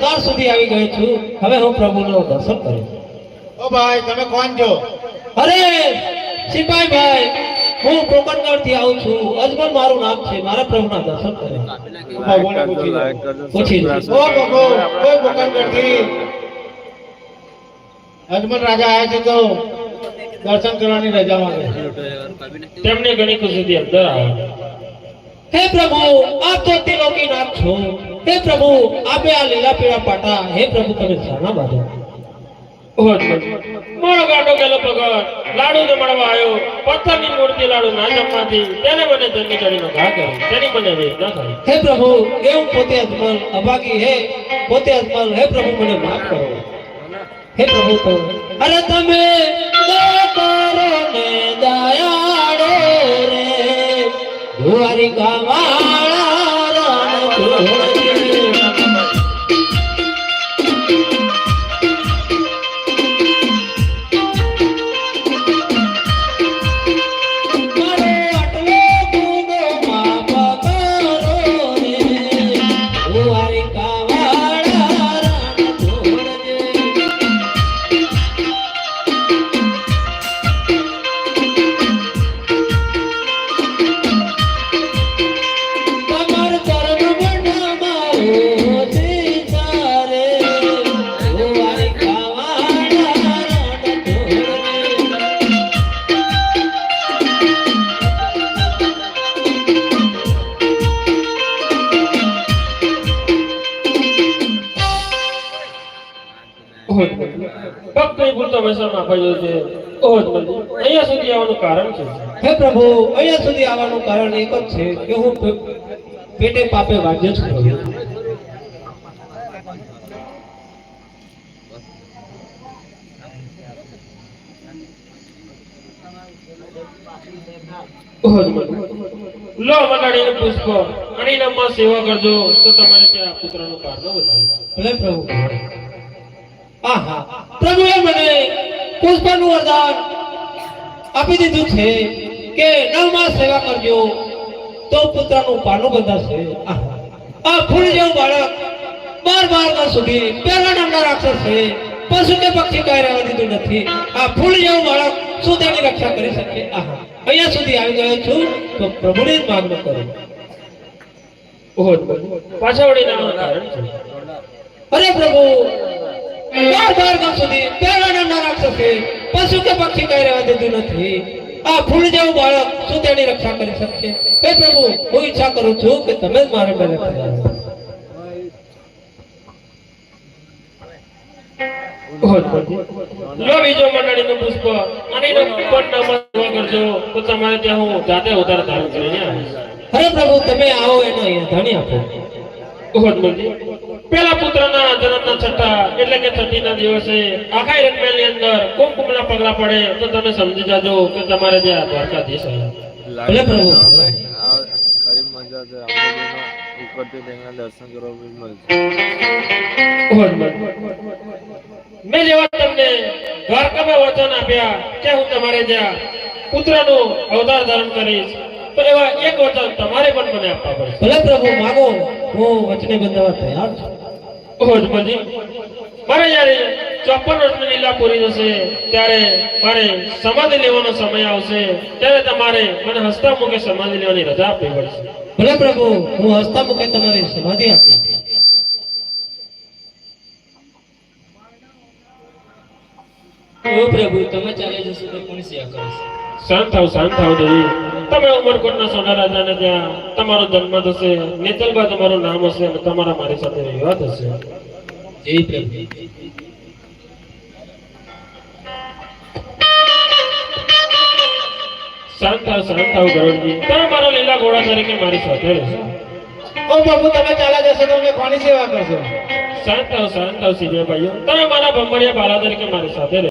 દ્વાર સુધી આવી ગયો છું. હવે હું પ્રભુનો દર્શન કરું. ઓ ભાઈ તમે કોણ છો? અરે સિપાઈ ભાઈ હું કોકણગઢથી આવું છું. અજમલ મારું નામ છે. મારા પ્રભુના દર્શન કરે. પૂછી ઓ કોઈ અજમલ રાજા આવ્યા છે તો દર્શન કરવાની રજા માંગે તેમને ઘણી ખુશીથી અંદર આવ્યા. હે પ્રભુ આપ તો તિલોકી નાથ છો. હે પ્રભુ આપે આ લીલા પીળા પાટા હે પ્રભુ તમે શાના બાજો મોડો ગાડો ગેલો પગડ લાડુ જમાડવા આવ્યો. પથ્થરની મૂર્તિ લાડુ ના જમવાથી તેને મને જન્મી ચડીનો ઘા કર્યો તેની મને વેદ ના કરી. હે પ્રભુ એવું પોતે અજમલ અભાગી હે પોતે અજમલ હે પ્રભુ મને માફ કરો. હે પ્રભુ તો અરે તમે ઓહો ફક્ત એ ભૂલતો વૈષ્ણવ અપાયો છે. ઓહો અહીંયા સુધી આવવાનું કારણ છે? હે પ્રભુ અહીંયા સુધી આવવાનું કારણ એક જ છે કે હું પેટે પાપે વાગ્ય જ લો મંડાળીનું પુષ્પ અને સેવા કરજો તો તમારે ત્યાં પુત્રનું કારણ વધારે ભલે પ્રભુ. આહા. પ્રભુએ મને પુષ્પનું વરદાન આપી દીધું છે કે નવ માસ સેવા કરજો. તો પુત્રનું પાનું બંધાશે. આહા. આ ફૂલ જેવું બાળક બાર બાર વર્ષ સુધી પહેલા નામના રાક્ષસ છે. પશુ કે પક્ષી કઈ રહેવા દીધું નથી. આ ફૂલ જેવું બાળક શું તેની રક્ષા કરી શકે? આહા. અહીંયા સુધી આવી ગયો છું. તો પ્રભુને જ માગણું કરું. ઓહો. પાછા વળી અરે પ્રભુ બાર બાર ગામ સુધી પહેલા રાક્ષસે પશુ કે પક્ષી કઈ રહેવા દીધું નથી. આ ફૂલ જેવું બાળક શું તેની રક્ષા કરી શકશે. હે પ્રભુ હું ઈચ્છા કરું છું કે તમે જ મારે મેલે લો બીજો મંડળીનું પુષ્પ. અને પણ કરજો. તો તમારે ત્યાં હું જાતે ઉતાર ધારણ કરીને આવીશ પ્રભુ તમે આવો એનો ધણી આપો. ઓહદમલજી પેલા પુત્રના જન્મના છઠ્ઠા એટલે કે છઠ્ઠીના દિવસે આખા રંગમેલની અંદર કુમકુમના પગલા પડે તો તમે સમજી જાજો કે તમારે ત્યાં દ્વારકાધીશ ભલે પ્રભુ. ખરી મજા છે. ઉપરથી તેમના દર્શન કરવા મળશે મેં જેવા તમને દ્વારકામાં વચન આપ્યા કે હું તમારે ત્યાં પુત્રનું અવતાર ધારણ કરીશ. તો એવા એક વચન તમારે પણ મને આપવા પડશે. ભલે પ્રભુ માગો. હું વચને બંધાવા તૈયાર છું. ઓહદમલજી મારે જ્યારે ચોપન વર્ષની લીલા પૂરી થશે ત્યારે મારે સમાધિ લેવાનો સમય આવશે ત્યારે તમારે મને હસતા મૂકે સમાધિ લેવાની રજા આપવી પડશે. ભલે પ્રભુ હું હસતા મુખે તમારી સમાધિ આપી પ્રભુ તમે ચાલે જશો તો કોણ સેવા કરશે શાંત થાવ શાંત થાવ દેવી તમે ઉમરકોટના સોના રાજાને ત્યાં તમારો જન્મ થશે નેતલબા તમારું નામ હશે અને તમારા મારી સાથે વિવાહ થશે. જય પ્રભુ. શાંત થાવ શાંત થાવ ગરુડજી. તમે મારા લીલા ઘોડા તરીકે મારી સાથે રહેશો. ઓ પ્રભુ તમે ચાલા જશો તો અમે કોની સેવા કરશો. શાંત થાવ શાંત થાવ સીધે ભાઈઓ તમે મારા ભમરિયા બાલા તરીકે મારી સાથે